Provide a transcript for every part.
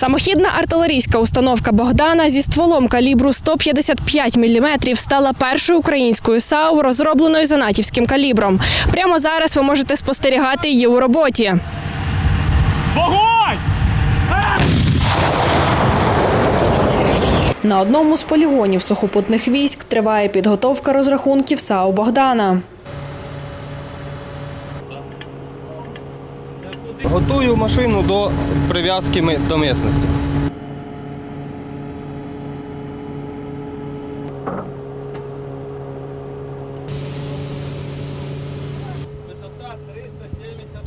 Самохідна артилерійська установка Богдана зі стволом калібру 155 мм стала першою українською САУ, розробленою за натівським калібром. Прямо зараз ви можете спостерігати її у роботі. Вогонь! На одному з полігонів сухопутних військ триває підготовка розрахунків САУ Богдана. Готую машину до прив'язки до місності.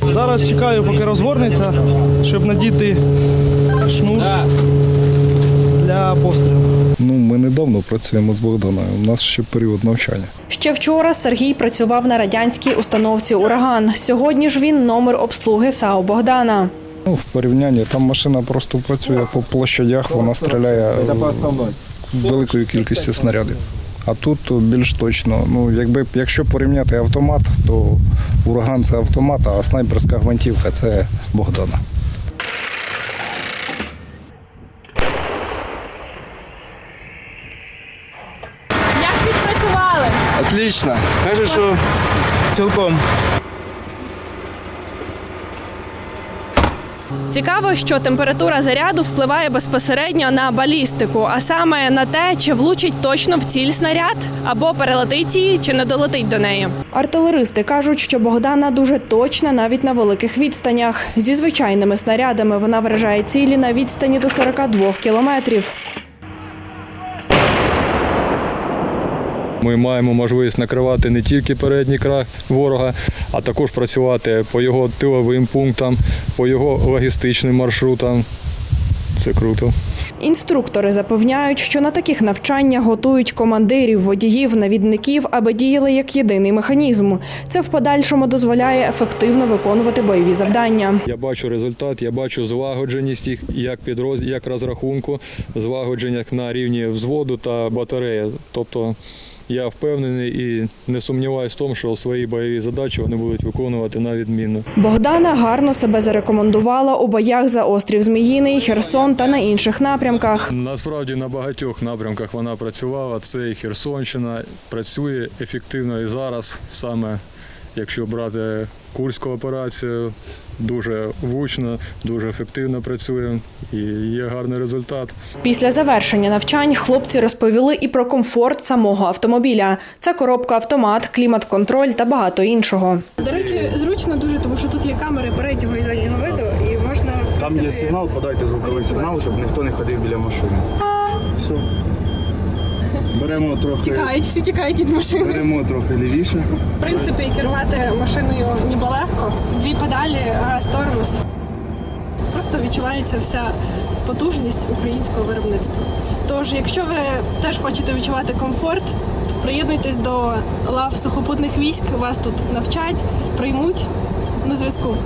Зараз чекаю, поки розгорнеться, щоб надіти шнур для пострілу. Ну, ми недавно працюємо з Богданою. У нас ще період навчання. Ще вчора Сергій працював на радянській установці Ураган. Сьогодні ж він номер обслуги САУ Богдана. Ну, в порівнянні там машина просто працює по площадях, вона стріляє е, великою кількістю снарядів. А тут більш точно. Ну, якби якщо порівняти автомат, то ураган це автомат, а снайперська гвинтівка це Богдана. Як відпрацювали? Отлично. Каже, що цілком. Цікаво, що температура заряду впливає безпосередньо на балістику, а саме на те, чи влучить точно в ціль снаряд або перелетить її, чи не долетить до неї. Артилеристи кажуть, що Богдана дуже точна навіть на великих відстанях. Зі звичайними снарядами вона вражає цілі на відстані до 42 кілометрів. Ми маємо можливість накривати не тільки передній край ворога, а також працювати по його тиловим пунктам, по його логістичним маршрутам. Це круто. Інструктори запевняють, що на таких навчаннях готують командирів, водіїв, навідників, аби діяли як єдиний механізм. Це в подальшому дозволяє ефективно виконувати бойові завдання. Я бачу результат, я бачу злагодженість їх як підроз, як розрахунку, злагодження на рівні взводу та батареї. Тобто я впевнений і не сумніваюся в тому, що свої бойові задачі вони будуть виконувати на відмінно. Богдана гарно себе зарекомендувала у боях за острів Зміїний, Херсон та на інших напрямках. Насправді на багатьох напрямках вона працювала. Це і Херсонщина працює ефективно і зараз, саме якщо брати Курську операцію, дуже влучно, дуже ефективно працює і є гарний результат. Після завершення навчань хлопці розповіли і про комфорт самого автомобіля. Це коробка автомат, клімат-контроль та багато іншого. До речі, зручно дуже, тому що тут є камери переднього і заднього виду, і можна Там є сигнал, подайте звуковий сигнал, щоб ніхто не ходив біля машини. Все. Беремо трохи, тікають, всі тікають від машини. беремо трохи лівіше. В принципі, керувати машиною ніби легко. Дві педалі, газ, тормоз. Просто відчувається вся потужність українського виробництва. Тож, якщо ви теж хочете відчувати комфорт, приєднуйтесь до лав сухопутних військ, вас тут навчать, приймуть на зв'язку.